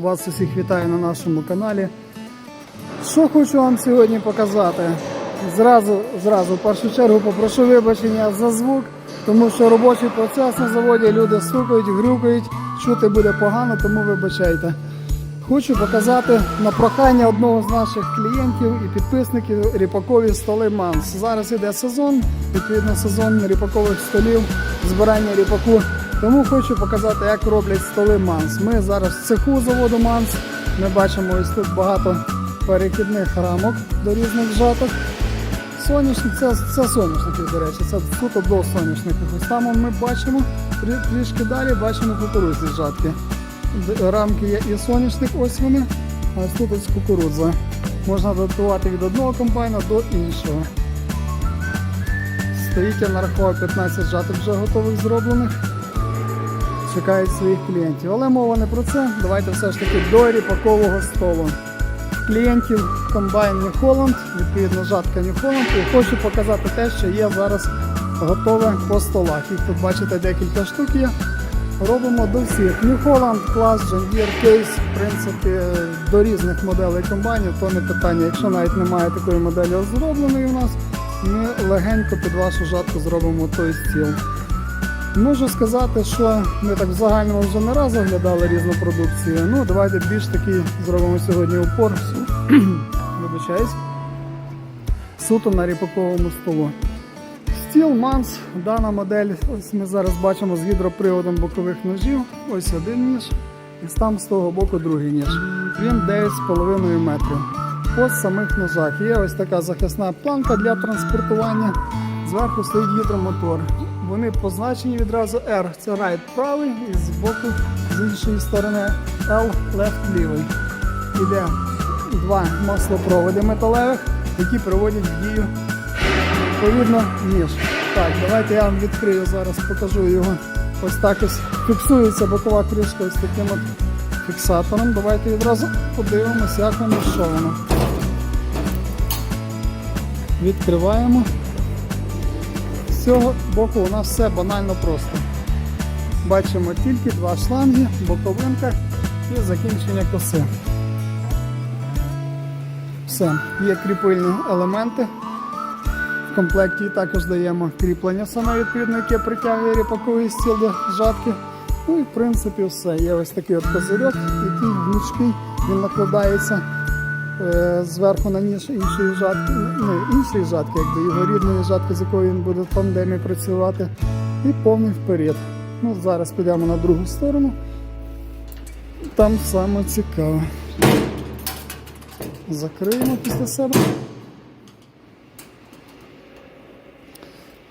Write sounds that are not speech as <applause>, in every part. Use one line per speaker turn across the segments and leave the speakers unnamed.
Вас усіх вітаю на нашому каналі. Що хочу вам сьогодні показати? Зразу, зразу, в першу чергу попрошу вибачення за звук, тому що робочий процес на заводі люди стукають, грюкають, чути буде погано, тому вибачайте. Хочу показати на прохання одного з наших клієнтів і підписників ріпакові столи Манс. Зараз іде сезон, відповідно сезон ріпакових столів, збирання ріпаку. Тому хочу показати, як роблять столи Манс. Ми зараз в цеху заводу Манс. Ми бачимо ось тут багато перехідних рамок до різних жаток. Соняшник, це, це соняшники, до речі, це суто до соняшників. Ось там ми бачимо, трішки далі бачимо кукурудзі жатки. Рамки є і соняшник, ось вони, а ось тут ось кукурудза. Можна адаптувати від одного комбайна до іншого. Стоїть я нарахував 15 жаток вже готових зроблених. Чекають своїх клієнтів. Але мова не про це. Давайте все ж таки до ріпакового столу. Клієнтів комбайн New Holland, відповідно жатка New Holland. І хочу показати те, що є зараз готове по столах. Їх тут бачите декілька штук є. Робимо до всіх. New Holland, клас, John Deere, Case, в принципі, до різних моделей комбайнів, то не питання. Якщо навіть немає такої моделі зробленої у нас, ми легенько під вашу жатку зробимо той стіл. Можу сказати, що ми так в загальному вже не раз оглядали різну продукцію. Ну, давайте більш такий зробимо сьогодні упор. <clears throat> Вибачаюсь. Суто на ріпаковому столу. Стіл Манс, дана модель, ось ми зараз бачимо з гідроприводом бокових ножів. Ось один ніж, і там з того боку другий ніж. Він 9,5 метрів. По самих ножах є ось така захисна планка для транспортування. Зверху стоїть гідромотор. Вони позначені відразу R це right правий, і з боку з іншої сторони L left лівий. Іде два маслопроводи металевих, які приводять в дію відповідно ніж. Так, давайте я вам відкрию зараз, покажу його. Ось так ось фіксується бокова кришка ось таким от фіксатором. Давайте відразу подивимося, як воно що воно. Відкриваємо. Цього боку у нас все банально просто. Бачимо тільки два шланги, боковинка і закінчення коси. Все, є кріпильні елементи. В комплекті також даємо кріплення саме відповідно, яке притягує ріпаковий стіл до жатки. Ну і в принципі все. Є ось такий от козирьок, який гнучкий, він накладається зверху на ніж іншої жатки, ну, іншої жатки, якби його рідної жатки, з якою він буде в тандемі працювати. І повний вперед. Ну, зараз підемо на другу сторону. Там саме цікаве. Закриємо після себе.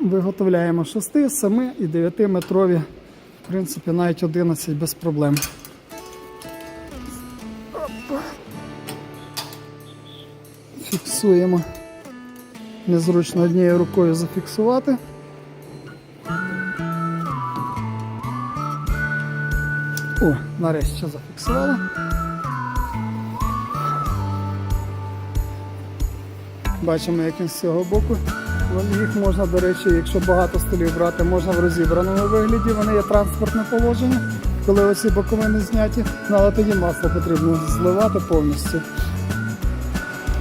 Виготовляємо 6, 7 і 9 метрові, в принципі, навіть 11 без проблем. Фіксуємо. Незручно однією рукою зафіксувати. О, нарешті зафіксували. Бачимо, як він з цього боку. Їх можна, до речі, якщо багато столів брати, можна в розібраному вигляді. Вони є транспортне положення, коли оці боковини зняті, ну, але тоді масло потрібно зливати повністю.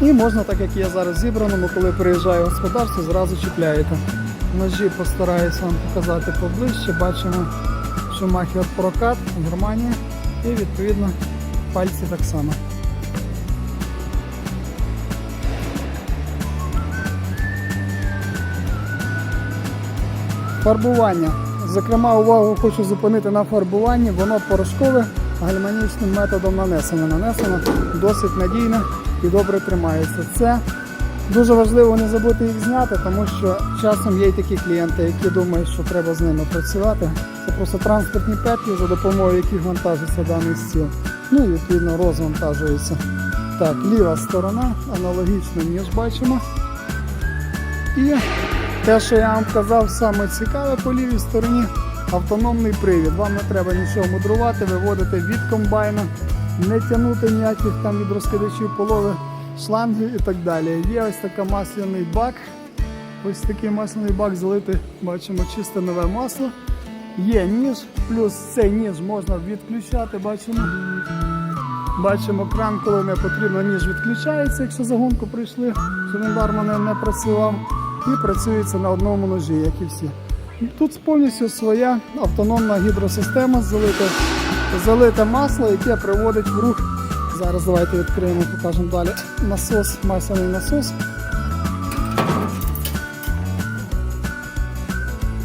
І можна, так як я зараз зібраному, коли приїжджаю в господарство, зразу чіпляєте. Ножі постараюся вам показати поближче. Бачимо, що махер прокат, Германія і відповідно пальці так само. Фарбування. Зокрема, увагу хочу зупинити на фарбуванні. Воно порошкове гальманічним методом нанесено. Нанесено досить надійно і добре тримається. Це дуже важливо не забути їх зняти, тому що часом є й такі клієнти, які думають, що треба з ними працювати. Це просто транспортні петлі, за допомогою яких вантажиться даний стіл. Ну і відповідно розвантажується. Так, ліва сторона, аналогічно, ніж бачимо. І те, що я вам казав, саме цікаве по лівій стороні автономний привід. Вам не треба нічого мудрувати, виводити від комбайна, не тягнути ніяких там від розкидачів полови, шлангів і так далі. Є ось така масляний бак. Ось такий масляний бак залити, бачимо чисте нове масло. Є ніж, плюс цей ніж можна відключати, бачимо. Бачимо кран, коли не потрібно, ніж відключається, якщо загонку прийшли, щоб він бармани не працював. І працюється на одному ножі, як і всі. Тут повністю своя автономна гідросистема, залите, залите масло, яке приводить в рух. Зараз давайте відкриємо, покажемо далі. Насос, масляний насос.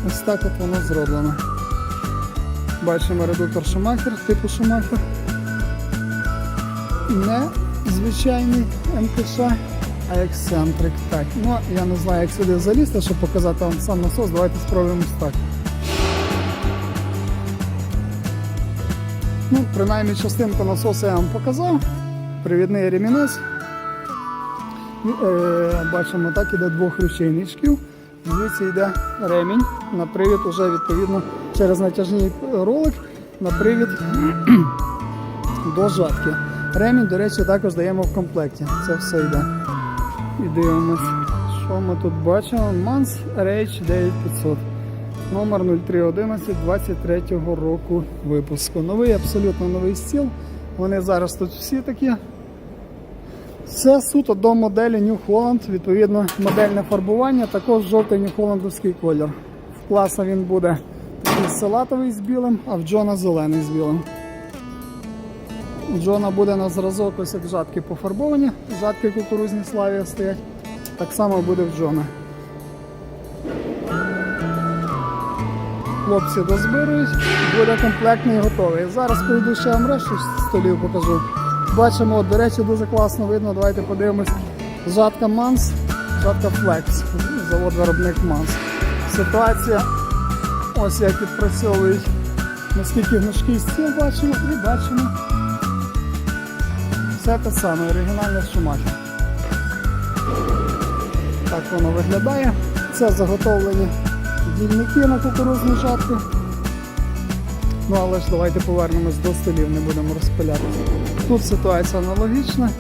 Ось так от воно зроблено. Бачимо редуктор Шумахер, типу Шумахер. Не звичайний МКШ, а ексцентрик. Так, ну я не знаю, як сюди залізти, щоб показати вам сам насос. Давайте спробуємо так. Ну, принаймні частинку насосу я вам показав. Привідний ремінець. Е, бачимо, так іде двохручейний шкіл. Звідси йде ремінь на привід, уже відповідно через натяжний ролик на привід <clears throat> до жатки. Ремінь, до речі, також даємо в комплекті. Це все йде. І дивимось, що ми тут бачимо. Манс RH 9500. Номер 0311 23 року випуску. Новий, абсолютно новий стіл. Вони зараз тут всі такі. Це суто до моделі New Holland, відповідно, модельне фарбування, також жовтий New Hollandовський колір. В класа він буде такий салатовий з білим, а в Джона зелений з білим. У Джона буде на зразок ось як жатки пофарбовані, жатки кукурузні славі стоять. Так само буде в Джона. Хлопці дозбирують, буде комплектний і готовий. Зараз прийду ще вам решту столів покажу. Бачимо, до речі, дуже класно видно. Давайте подивимось. Жатка Манс, жатка Flex, завод виробник Манс. Ситуація, ось як відпрацьовують, наскільки гнучкий стіл бачимо і бачимо. Все те саме, оригінальне шумахер. Так воно виглядає. Це заготовлені дільники на кукурузну жатку. Ну але ж давайте повернемось до столів, не будемо розпилятися. Тут ситуація аналогічна.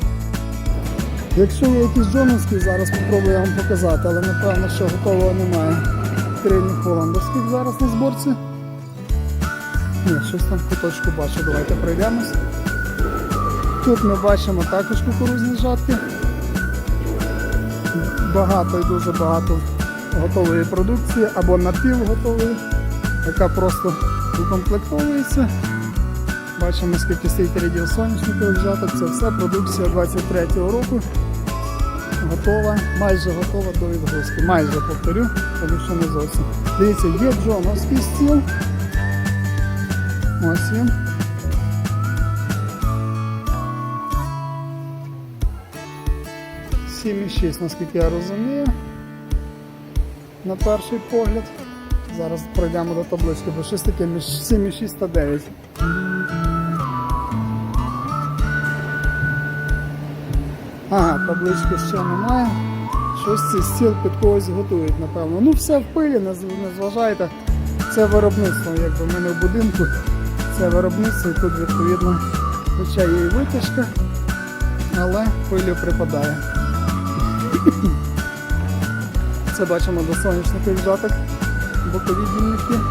Якщо є якісь джоновські, зараз спробую вам показати, але напевно, що готового немає. Трильні холландовських зараз на зборці. Ні, щось там в куточку бачу, давайте пройдемось. Тут ми бачимо також кукурузні жатки. Багато і дуже багато готової продукції або напівготової, яка просто укомплектовується. Бачимо, скільки стоїть рядів соняшникових жаток. Це все продукція 23-го року. Готова, майже готова до відгрузки. Майже повторю, тому що не зовсім. Дивіться, є джоновський стіл. Ось він. Сім і шість, наскільки я розумію. На перший погляд. Зараз пройдемо до таблички, бо щось таке між 7,6 та 9. Ага, таблички ще немає. Щось цей стіл під когось готують, напевно. Ну все в пилі, не, зважайте. Це виробництво, якби в мене в будинку. Це виробництво і тут відповідно хоча є і витяжка, але пилю припадає. Це бачимо до сонячних жаток, бокові дільники.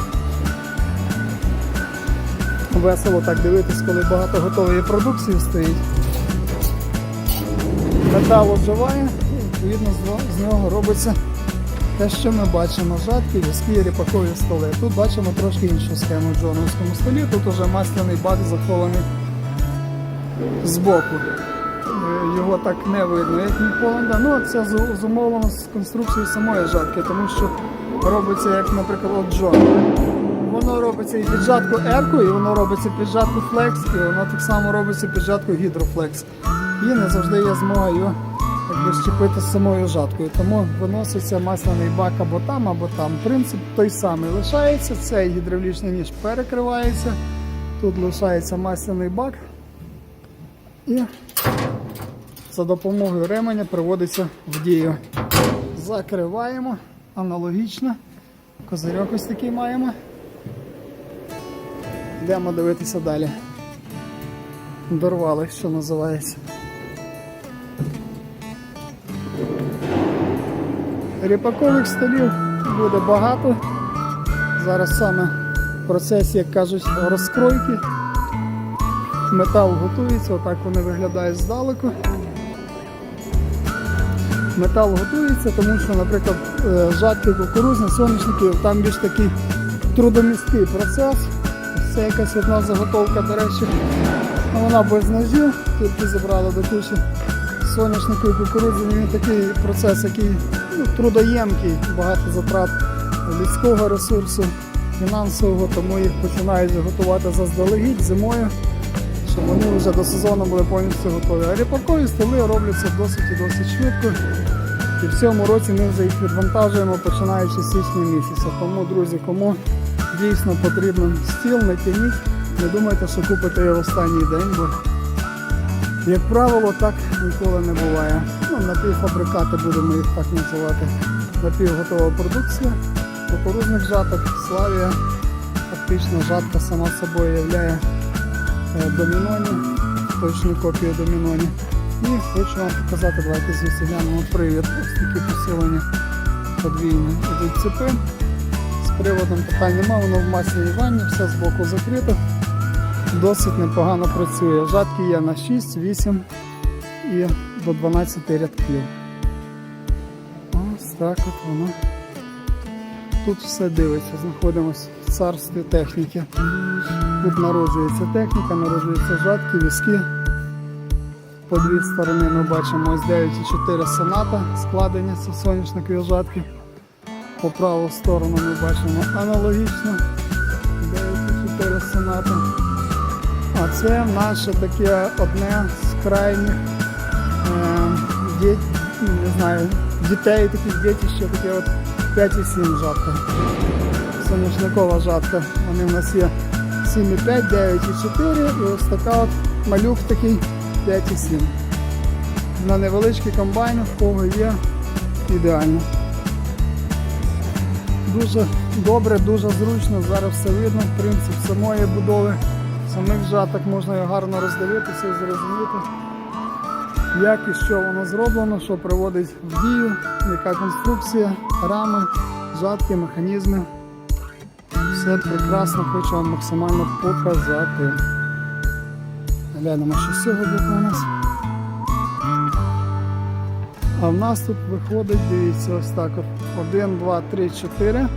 Весело так дивитись, коли багато готової продукції стоїть. Метал обживає, і відповідно з нього- робиться те, що ми бачимо, жатки, візки, ріпакові столи. Тут бачимо трошки іншу схему в джоновському столі. Тут уже масляний бак захований збоку. Його так не видно, як Ніколанда. Ну, це зумовлено з конструкцією самої жатки, тому що робиться, як, наприклад, от Джон. Воно робиться і під жатку Ерку, і воно робиться під жатку Flex, і воно так само робиться під жатку Hydroflex. І не завжди є змога його щепити з самою жаткою. Тому виноситься масляний бак або там, або там. Принцип той самий лишається, цей гідравлічний ніж перекривається. Тут лишається масляний бак. І за допомогою ременя приводиться в дію. Закриваємо аналогічно. Козирьок ось такий маємо. Йдемо дивитися далі. Дорвали, що називається. Ріпакових столів буде багато. Зараз саме в процесі, як кажуть, розкройки. Метал готується, отак вони виглядають здалеку. Метал готується, тому що, наприклад, е, жатки кукурузні, соняшники, там більш такий трудомісткий процес. Це якась одна заготовка, до речі. Вона без ножів, тільки зібрала до кучі соняшнику і кукурудзі. Він такий процес, який ну, трудоємкий, багато затрат людського ресурсу, фінансового, тому їх починають готувати заздалегідь зимою, щоб вони вже до сезону були повністю готові. А ріпакові столи робляться досить і досить швидко. І в цьому році ми вже їх відвантажуємо починаючи з січня місяця. Тому, друзі, кому дійсно потрібен стіл, не тяніть, не думайте, що купите його в останній день, бо, як правило, так ніколи не буває. Ну, напівфабрикати будемо їх так називати. Напівготова продукція, кукурузних жаток, славія. Фактично жатка сама собою являє е, доміноні, точну копію доміноні. І хочу вам показати, давайте звідси глянемо привід. Ось такі посилені подвійні цепи. З приводом питань немає, воно в масляній ванні, все з боку закрито. Досить непогано працює. Жатки є на 6, 8 і до 12 рядків. Ось так от воно. Тут все дивиться, знаходимося в царстві техніки. Тут народжується техніка, народжуються жатки, візки. По дві сторони ми бачимо ось 9,4 соната складення соняшникові жатки. По праву сторону ми бачимо аналогічно 9,4 соната. А це наше таке одне з крайніх е, не знаю, дітей, таких дітище, таке от 5,7 жатка. Соняшникова жатка. Вони в нас є 7,5, 9,4 і ось така от малюк такий 5,7. На невеличкий комбайн, в кого є, ідеально. Дуже добре, дуже зручно, зараз все видно, принцип самої будови, самих жаток можна гарно роздивитися і зрозуміти, як і що воно зроблено, що приводить в дію, яка конструкція, рами, жатки, механізми. Все прекрасно, хочу вам максимально показати. Глянемо, що з цього боку у нас. А в нас тут виходить, дивіться, ось так от. 1, 2, 3, 4.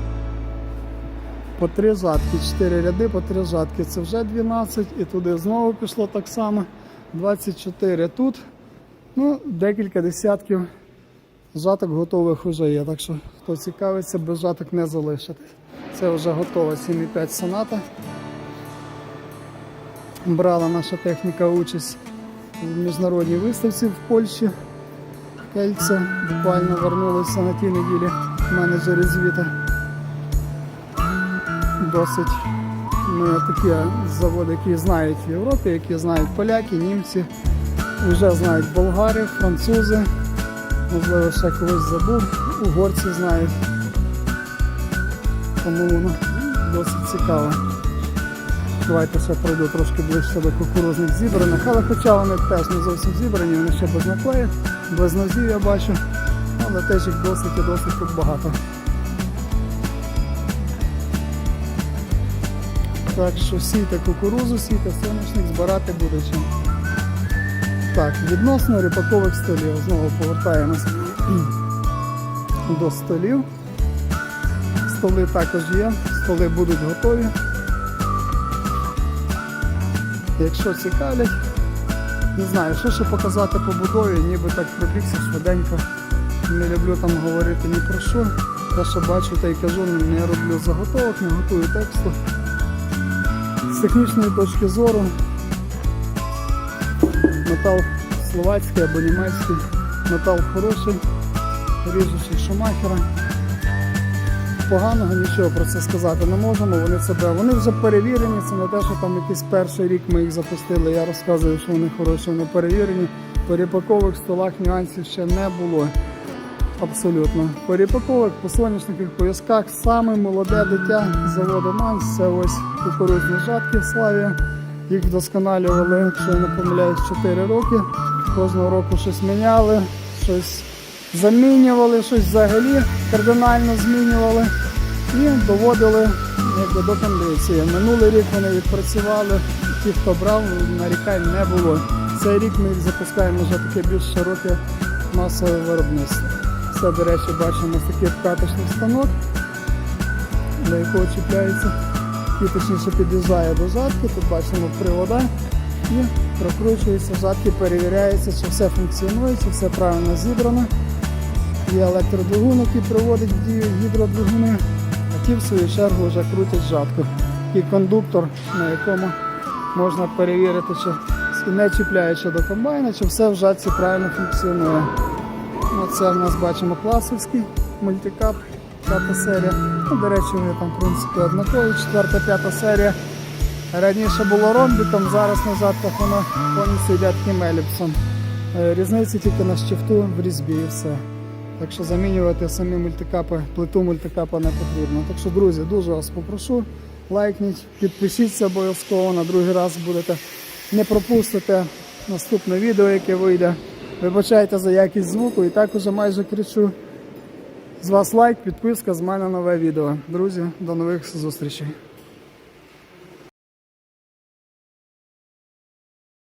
По три жатки, 4 ряди по три жатки. Це вже 12 і туди знову пішло так само. 24 тут. Ну, декілька десятків жаток готових вже є. Так що хто цікавиться, без жаток не залишитись. Це вже готова 7,5 соната. Брала наша техніка участь в міжнародній виставці в Польщі. Кельце. Буквально вернулися на тій неділі менеджери звіта. Досить ми такі заводи, які знають в Європі, які знають поляки, німці, вже знають болгари, французи, можливо, ще когось забув, угорці знають. Тому воно досить цікаво. Давайте ще пройду трошки ближче до кукурузних зібраних, але хоча вони теж не зовсім зібрані, вони ще без наклеїв, без нозів я бачу, але теж їх досить і досить тут багато. Так що сійте кукурузу, сійте соняшник, збирати буде чим. Так, відносно ріпакових столів. Знову повертаємось <clears throat> до столів. Столи також є, столи будуть готові. Якщо цікавлять, не знаю, що ще показати по будові, ніби так пробігся швиденько. Не люблю там говорити ні про що. Те, що бачу, та й кажу, не роблю заготовок, не готую тексту. З технічної точки зору метал словацький або німецький, метал хороший, ріжучий шумахера. Поганого нічого про це сказати не можемо. Вони себе, вони вже перевірені. Це не те, що там якийсь перший рік ми їх запустили. Я розказую, що вони хороші, вони перевірені. По столах нюансів ще не було. Абсолютно. По по соняшниках, по саме молоде дитя заводу Манс. Це ось кукурудзні жатки Славія. Їх вдосконалювали, якщо я не помиляюсь, 4 роки. Кожного року щось міняли, щось замінювали, щось взагалі кардинально змінювали і доводили якби, до кондиції. Минулий рік вони відпрацювали ті хто брав, нарікань не було. Цей рік ми запускаємо вже таке більш широке масове виробництво. Це, до речі, бачимо такий каточний станок, до якого чіпляється і точніше під'їжджає до жатки. Тут бачимо привода і прокручується жатки, перевіряється, чи все функціонує, чи все правильно зібрано. Є електродвигун, який приводить в дію гідродвигуни, а ті в свою чергу вже крутять жатку. І кондуктор, на якому можна перевірити, чи не чіпляючи до комбайна, чи все в жатці правильно функціонує. Оце в нас бачимо класовський мультикап, п'ята серія. Ну, до речі, вони там в принципі однакові, четверта, п'ята серія. Раніше було ромбіком, зараз на жатках воно повністю йде таким еліпсом. Е, Різниця тільки на щифту в різьбі і все. Так що замінювати самі мультикапи, плиту мультикапа не потрібно. Так що, друзі, дуже вас попрошу, лайкніть, підпишіться обов'язково на другий раз будете. Не пропустите наступне відео, яке вийде. Вибачайте за якість звуку і так уже майже кричу. З вас лайк, підписка, з мене нове відео. Друзі, до нових зустрічей.